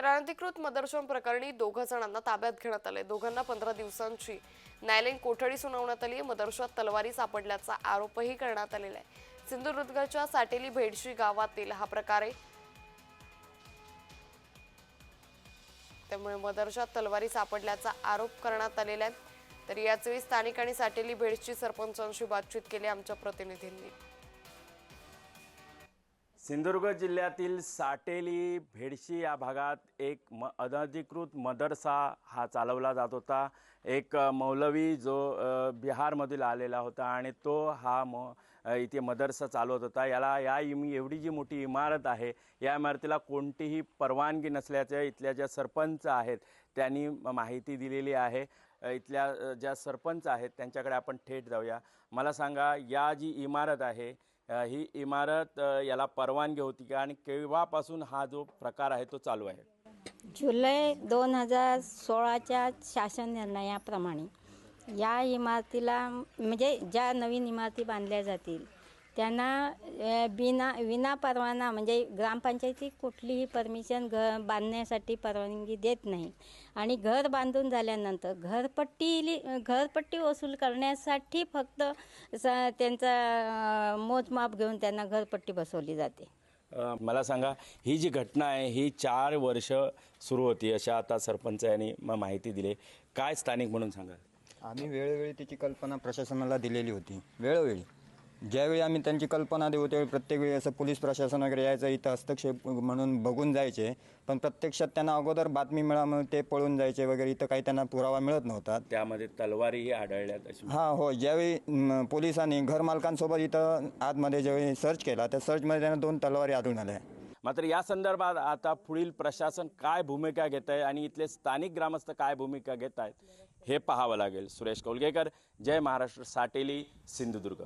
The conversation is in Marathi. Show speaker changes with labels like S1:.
S1: तर अनधिकृत मदर्शन प्रकरणी दोघं जणांना ताब्यात घेण्यात आले. दोघांना पंधरा दिवसांची न्यायालयीन कोठडी सुनावण्यात आली आहे. मदरशात तलवारी सापडल्याचा आरोपही करण्यात आलेला आहे. सिंधुदुर्गच्या साटेली भेडशी गावातील हा प्रकार आहे. त्यामुळे मदरशात तलवारी सापडल्याचा आरोप करण्यात आलेला आहे. तर याचवेळी स्थानिक आणि साटेली भेडची सरपंचांशी बातचीत केली आमच्या प्रतिनिधींनी.
S2: सिंधुदुर्ग जिल्ह्यातील साटेली भेडशी या भागात एक म अनधिकृत मदरसा हा चालवला जात होता. एक मौलवी जो बिहारमधील आलेला होता आणि तो हा म इथे मदरसा चालवत होता. याला या इम एवढी जी मोठी इमारत आहे या इमारतीला कोणतीही परवानगी नसल्याचे इथल्या ज्या सरपंच आहेत त्यांनी माहिती दिलेली आहे. इथल्या ज्या सरपंच आहेत त्यांच्याकडे आपण थेट जाऊया. मला सांगा या जी इमारत आहे ही इमारत याला परवानगी होती का? आणि केव्हापासून हा जो प्रकार आहे तो चालू आहे?
S3: जुलै दोन हजार सोळाच्या शासन निर्णयाप्रमाणे या इमारतीला म्हणजे ज्या नवीन इमारती बांधल्या जातील त्यांना बिना विना परवाना म्हणजे ग्रामपंचायती कुठलीही परमिशन घ बांधण्यासाठी परवानगी देत नाही. आणि घर बांधून झाल्यानंतर घरपट्टी लि- घरपट्टी वसूल करण्यासाठी फक्त स त्यांचा मोजमाप घेऊन त्यांना घरपट्टी बसवली जाते.
S2: मला सांगा ही जी घटना आहे ही चार वर्ष सुरू होती अशा आता सरपंच यांनी म- माहिती दिली. काय स्थानिक म्हणून सांगा
S4: आम्ही वेळोवेळी त्याची कल्पना प्रशासनाला दिलेली होती. वेळोवेळी. ज्यावेळी आम्ही त्यांची कल्पना देऊ त्यावेळी प्रत्येक वेळी असं पोलीस प्रशासन वगैरे यायचं इथं हस्तक्षेप म्हणून बघून जायचे. पण प्रत्यक्षात त्यांना अगोदर बातमी मिळाल्यामुळे ते पळून जायचे वगैरे इथं काही त्यांना पुरावा मिळत नव्हता.
S2: त्यामध्ये तलवारीही आढळल्यात अशी
S4: हा हो. ज्यावेळी पोलिसांनी घरमालकांसोबत इथं आतमध्ये ज्यावेळी सर्च केला त्या सर्चमध्ये त्यांना दोन तलवारी आढळून आल्या.
S2: मात्र या संदर्भात आता पुढील प्रशासन काय भूमिका घेत आहे आणि इथले स्थानिक ग्रामस्थ काय भूमिका घेत आहेत हे पाहावं लागेल. सुरेश कौलगेकर जय महाराष्ट्र साटेली सिंधुदुर्ग.